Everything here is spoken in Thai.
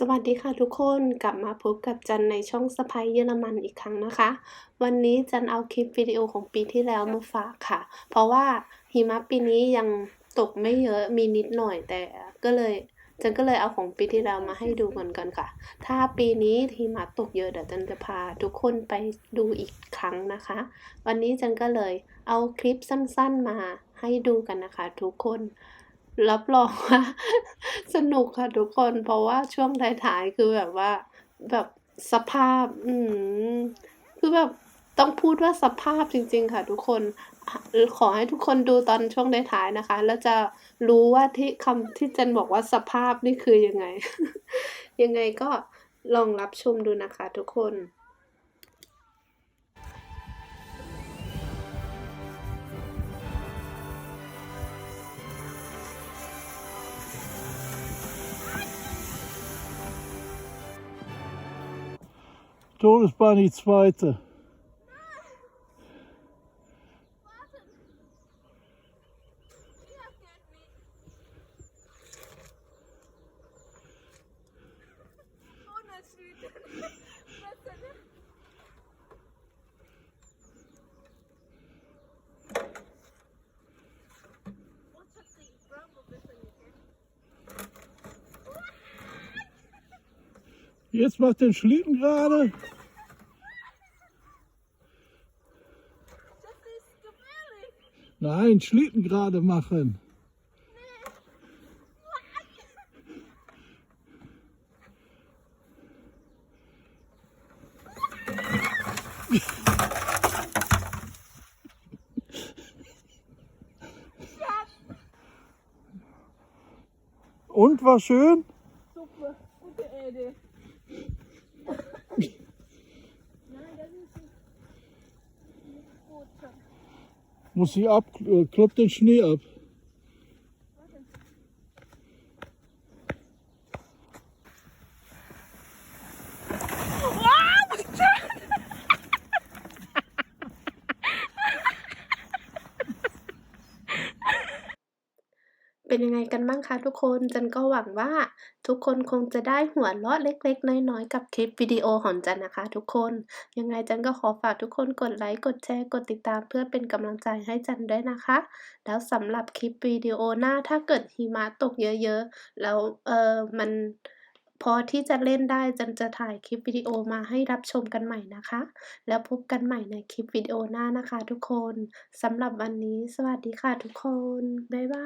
สวัสดีค่ะทุกคนกลับมาพบกับจันในช่องสไปเยอรมันอีกครั้งนะคะ วันนี้จันเอาคลิปวิดีโอของปีที่แล้วมาฝากค่ะ เพราะว่าหิมะปีนี้ยังตกไม่เยอะมีนิดหน่อยแต่ก็เลยจันก็เลยเอาของปีที่แล้วมาให้ดูกันกันค่ะ ถ้าปีนี้หิมะตกเยอะเดี๋ยวจันจะพาทุกคนไปดูอีกครั้งนะคะ วันนี้จันก็เลยเอาคลิปสั้นๆมาให้ดูกันนะคะ ทุกคน รับรองว่าสนุกค่ะทุกคน เพราะว่าช่วงท้ายๆคือแบบว่า แบบสภาพ อืมคือแบบต้องพูดว่าสภาพจริง ๆ ค่ะ ทุกคนขอให้ทุกคนดูตอนช่วงท้ายๆนะคะ แล้วจะรู้ว่าที่คำที่เจนบอกว่าสภาพนี่คือยังไง ยังไงก็ลองรับชมดูนะคะ ทุกคน Todesbahn die zweite. Oh, Jetzt macht den Schlitten gerade. Nein, Schlitten gerade machen. Und war schön? Super, gute Idee. Muss ich ab, äh, klopft den Schnee ab. เป็นยังไงกันบ้างคะทุกคนจันก็หวังว่า ทุกคนคงจะได้หัวเราะเล็ก ๆ น้อยๆกับคลิปวิดีโอของจันนะคะ ทุกคนยังไงจันก็ขอฝากทุกคนกดไลค์กดแชร์กดติดตาม เพื่อเป็นกำลังใจให้จันด้วยนะคะ แล้วสำหรับคลิปวิดีโอหน้าถ้าเกิดหิมะตกเยอะๆ แล้วเออมันพอที่จะเล่นได้จันจะถ่ายคลิปวิดีโอมาให้รับชมกันใหม่นะคะ แล้วพบกันใหม่ในคลิปวิดีโอหน้านะคะทุกคนสำหรับวันนี้ สวัสดีค่ะทุกคน บ๊ายบาย